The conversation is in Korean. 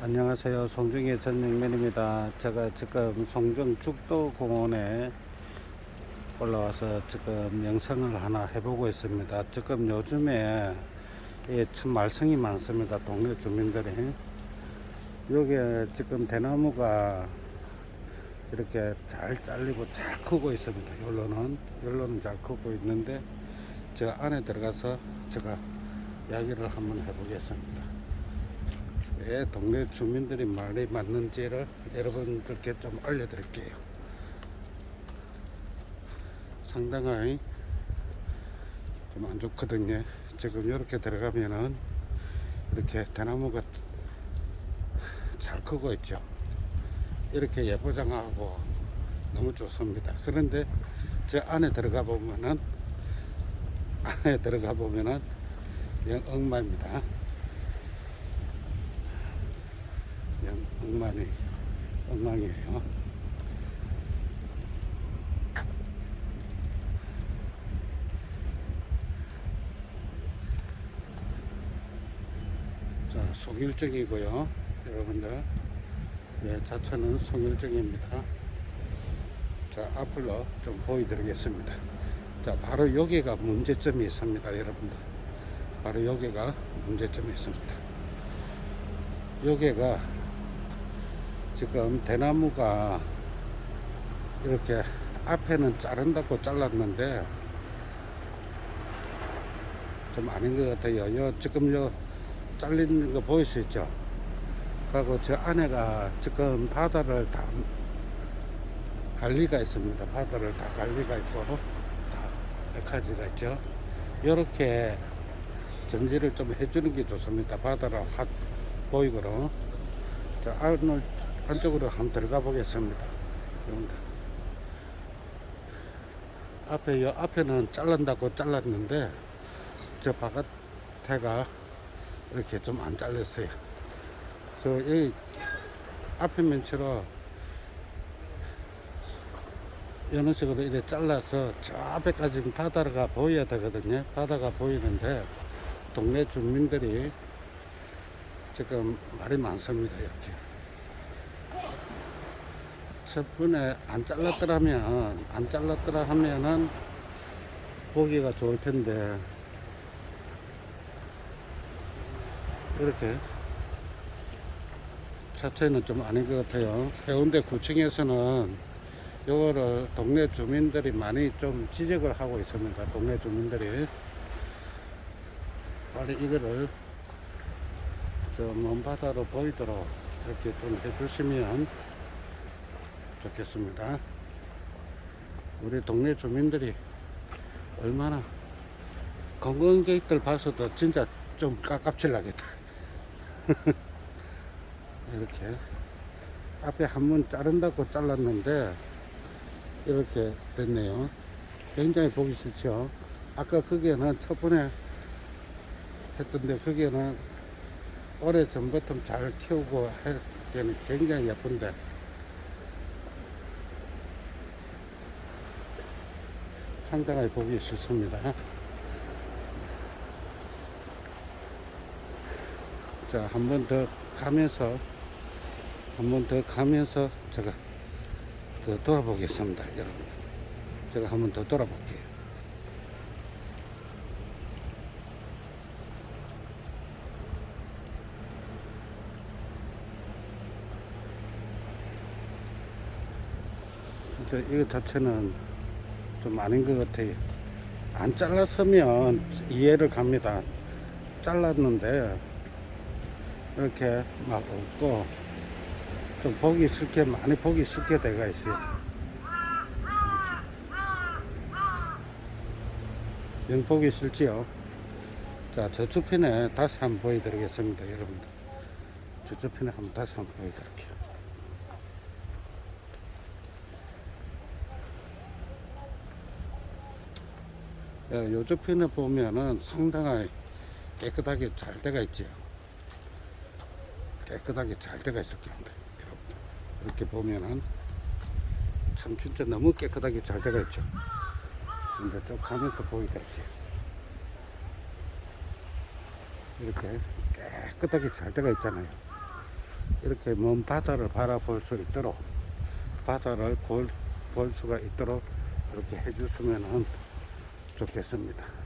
안녕하세요. 송정의 전영면입니다. 제가 지금 송정 죽도공원에 올라와서 지금 영상을 하나 해보고 있습니다. 지금 요즘에 예, 참 말썽이 많습니다. 동네 주민들이. 여기에 지금 대나무가 이렇게 잘 잘리고 잘 크고 있습니다. 열로는 열로는 잘 크고 있는데 제가 안에 들어가서 제가 이야기를 한번 해보겠습니다. 왜 동네 주민들이 말이 맞는지를 여러분들께 좀 알려드릴게요. 상당히 좀 안 좋거든요. 지금 이렇게 들어가면은 이렇게 대나무가 잘 크고 있죠. 이렇게 예쁘장하고 너무 좋습니다. 그런데 저 안에 들어가 보면은 안에 들어가 보면은 영 엉마입니다. 영 엉망이 엉망이에요. 자, 송일정이고요. 여러분들, 예, 자체는 송일정입니다. 자, 앞으로 좀 보여드리겠습니다. 자, 바로 여기가 문제점이 있습니다, 여러분들. 바로 여기가 문제점이 있습니다. 여기가 지금 대나무가 이렇게 앞에는 자른다고 잘랐는데 좀 아닌 것 같아요. 요 지금 요 잘린 거 있죠? 그리고 저 안에가 지금 바다를 다 관리가 있습니다. 바다를 다 관리가 있고 다 메카지가 있죠. 이렇게 전지를 좀 해주는 게 좋습니다. 바다를 확 보이고로 자 안을 안쪽으로 한번 들어가 보겠습니다. 여러분들 앞에 요 앞에는 잘란다고 잘랐는데 저 바깥에가 이렇게 좀 안 잘렸어요. 저 여기 앞에 면처럼 이런 식으로 이렇게 잘라서 저 앞에까지 바다가 보여야 되거든요. 바다가 보이는데 동네 주민들이 지금 말이 많습니다. 이렇게. 첫번에 안 잘랐더라면, 안 잘랐더라 하면은 보기가 좋을 텐데, 이렇게 자체는 좀 아닌 것 같아요. 해운대 구청에서는 요거를 동네 주민들이 많이 좀 지적을 하고 있습니다. 동네 주민들이. 빨리 이거를 저 먼 바다로 보이도록 이렇게 좀 해주시면 좋겠습니다. 우리 동네 주민들이 얼마나 관광객들 봐서도 진짜 좀 깝깝칠라겠다. 이렇게 앞에 한 번 자른다고 잘랐는데 이렇게 됐네요. 굉장히 보기 싫죠. 아까 거기에는 첫 번에 했던데 거기에는 오래 전부터 잘 키우고 할 때는 굉장히 예쁜데 상당히 보기 싫습니다. 자, 한 번 더 가면서 한 번 더 가면서 제가 더 돌아보겠습니다, 여러분. 제가 한 번 더 돌아볼게요. 이거 자체는 좀 아닌 것 같아요. 안 잘랐으면 이해를 갑니다. 잘랐는데 이렇게 막 없고 좀 보기 싫게 많이 보기 싫게 돼가 있어요. 영 보기 싫지요. 자 저쪽 편에 다시 한번 보여드리겠습니다, 여러분들. 저쪽 편에 한번 다시 한번 보여드릴게요. 요쪽 편에 보면은 상당히 깨끗하게 잘 돼가 있죠. 깨끗하게 잘 돼가 있었겠는데. 이렇게 보면은 참 진짜 너무 깨끗하게 잘 돼가 있죠. 근데 쭉 가면서 보여드릴게요. 이렇게 깨끗하게 잘 돼가 있잖아요. 이렇게 먼 바다를 바라볼 수 있도록 바다를 볼, 볼 수가 있도록 이렇게 해줬으면 좋겠습니다.